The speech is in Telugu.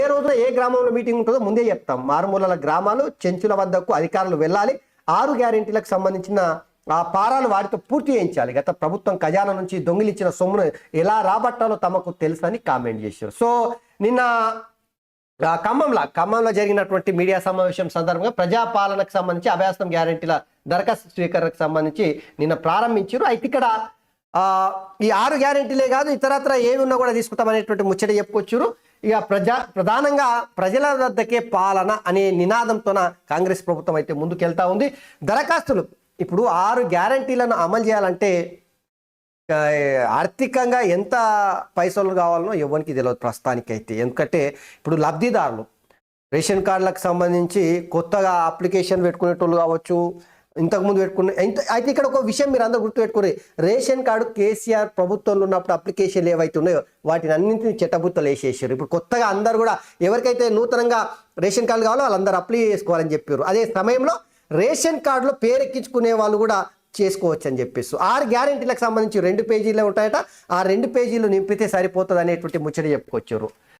ఏ రోజున ఏ గ్రామంలో మీటింగ్ ఉంటుందో ముందే చెప్తాం. మారుమూలల గ్రామాలు చెంచుల వద్దకు అధికారులు వెళ్ళాలి. ఆరు గ్యారెంటీలకు సంబంధించిన ఆ పారాలు వాటితో పూర్తి చేయించాలి. గత ప్రభుత్వం ఖజానా నుంచి దొంగిలిచ్చిన సొమ్మును ఎలా రాబట్టాలో తమకు తెలుసని కామెంట్ చేశారు. సో నిన్న ఖమ్మంలో ఖమ్మంలో జరిగినటువంటి మీడియా సమావేశం సందర్భంగా ప్రజాపాలనకు సంబంధించి అభ్యాసం గ్యారెంటీల దరఖాస్తు స్వీకరణకు సంబంధించి నిన్న ప్రారంభించారు. అయితే ఇక్కడ ఈ ఆరు గ్యారెంటీలే కాదు ఇతరత్ర ఏమి ఉన్నా కూడా తీసుకుంటామనేటువంటి ముచ్చట చెప్పుకొచ్చారు. ఇక ప్రజా ప్రధానంగా ప్రజల వద్దకే పాలన అనే నినాదంతోన కాంగ్రెస్ ప్రభుత్వం అయితే ముందుకెళ్తా ఉంది. దరఖాస్తులు ఇప్పుడు ఆరు గ్యారెంటీలను అమలు చేయాలంటే ఆర్థికంగా ఎంత పైసలు కావాలనో ఎవరికి తెలియదు ప్రస్తుతానికి అయితే ఎందుకంటే ఇప్పుడు లబ్ధిదారులు రేషన్ కార్డులకు సంబంధించి కొత్తగా అప్లికేషన్ పెట్టుకునేటోళ్ళు కావచ్చు ఇంతకుముందు పెట్టుకునే ఇంత- అయితే ఇక్కడ ఒక విషయం మీరు అందరూ గుర్తుపెట్టుకుని రేషన్ కార్డు కేసీఆర్ ప్రభుత్వంలో ఉన్నప్పుడు అప్లికేషన్లు ఏవైతే ఉన్నాయో వాటిని అన్నింటినీ చెట్టబుత్తలు వేసేసారు. ఇప్పుడు కొత్తగా అందరు కూడా ఎవరికైతే నూతనంగా రేషన్ కార్డు కావాలో వాళ్ళందరూ అప్లై చేసుకోవాలని చెప్పారు. అదే సమయంలో రేషన్ కార్డులో పేరెక్కించుకునే వాళ్ళు కూడా చేసుకోవచ్చు అని చెప్పేసి. ఆరు గ్యారెంటీలకు సంబంధించి రెండు పేజీలే ఉంటాయట. ఆ రెండు పేజీలు నింపితే సరిపోతుంది అనేటువంటి ముచ్చట చెప్పుకొచ్చారు.